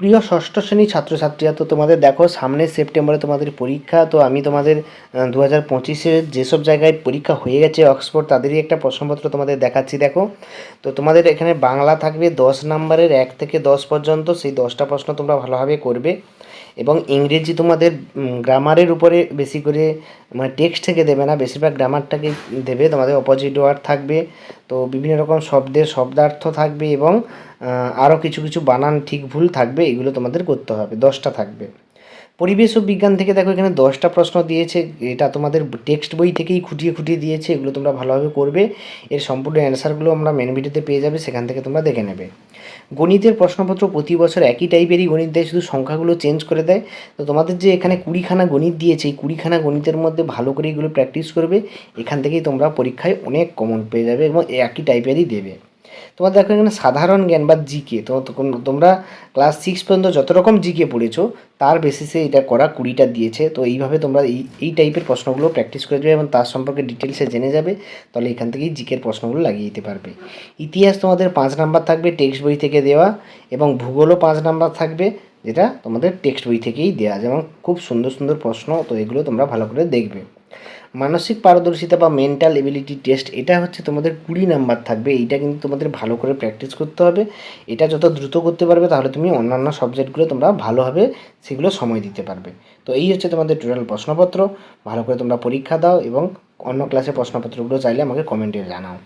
প্রিয় ষষ্ঠ শ্রেণির ছাত্রছাত্রীরা, তো তোমাদের দেখো, সামনে সেপ্টেম্বরে তোমাদের পরীক্ষা, তো আমি তোমাদের দু হাজার পঁচিশের যেসব জায়গায় পরীক্ষা হয়ে গেছে অক্সফোর্ড, তাদেরই একটা প্রশ্নপত্র তোমাদের দেখাচ্ছি, দেখো। তো তোমাদের এখানে বাংলা থাকবে দশ নাম্বারের এক থেকে দশ পর্যন্ত, সেই দশটা প্রশ্ন তোমরা ভালোভাবে করবে। এবং ইংরেজি তোমাদের গ্রামারের উপরে বেশি করে মানে টেক্সট থেকে দেবে না, বেশিরভাগ গ্রামারটাকে দেবে, তোমাদের অপোজিট ওয়ার্ড থাকবে। তো বিভিন্ন রকম শব্দের শব্দার্থ থাকবে এবং আরও কিছু কিছু বানান ঠিক ভুল থাকবে, এগুলো তোমাদের করতে হবে, দশটা থাকবে। পরিবেশ ও বিজ্ঞান থেকে দেখো এখানে দশটা প্রশ্ন দিয়েছে, এটা তোমাদের টেক্সট বই থেকেই খুঁটিয়ে খুঁটিয়ে দিয়েছে, এগুলো তোমরা ভালোভাবে করবে। এর সম্পূর্ণ অ্যান্সারগুলো আমরা মেন ভিডিওতে পেয়ে যাবে, সেখান থেকে তোমরা দেখে নেবে। গণিতের প্রশ্নপত্র প্রতি বছর একই টাইপেরই গণিত দেয়, শুধু সংখ্যাগুলো চেঞ্জ করে দেয়। তো তোমাদের যে এখানে কুড়িখানা গণিত দিয়েছে, এই কুড়িখানা গণিতের মধ্যে ভালো করে এগুলো প্র্যাকটিস করবে, এখান থেকেই তোমরা পরীক্ষায় অনেক কমন পেয়ে যাবে এবং একই টাইপেরই দেবে। তোমার দেখো এখানে সাধারণ জ্ঞান বা জিকে, তো তোমরা ক্লাস সিক্স পর্যন্ত যত রকম জিকে পড়েছো, তার বেসিসে এটা করা কুড়িটা দিয়েছে, তো এইভাবে তোমরা এই এই টাইপের প্রশ্নগুলো প্র্যাকটিস করে দেবে এবং তার সম্পর্কে ডিটেলসে জেনে যাবে, তাহলে এখান থেকেই জিকের প্রশ্নগুলো লাগিয়ে দিতে পারবে। ইতিহাস তোমাদের পাঁচ নাম্বার থাকবে টেক্সট বই থেকে দেওয়া এবং ভূগোলও পাঁচ নাম্বার থাকবে, যেটা তোমাদের টেক্সট বই থেকেই দেওয়া যেমন খুব সুন্দর সুন্দর প্রশ্ন, তো এগুলো তোমরা ভালো করে দেখবে। মানসিক পারদর্শিতা বা মেন্টাল এবিলিটি টেস্ট এটা হচ্ছে তোমাদের কুড়ি নাম্বার থাকবে। এইটা কিন্তু তোমাদের ভালো করে প্র্যাকটিস করতে হবে। এটা যত দ্রুত করতে পারবে, তাহলে তুমি অন্যান্য সাবজেক্টগুলো তোমরা ভালোভাবে সেগুলো সময় দিতে পারবে। তো এই হচ্ছে তোমাদের টোটাল প্রশ্নপত্র। ভালো করে তোমরা পরীক্ষা দাও এবং অন্য ক্লাসে প্রশ্নপত্রগুলো চাইলে আমাকে কমেন্টে জানাও।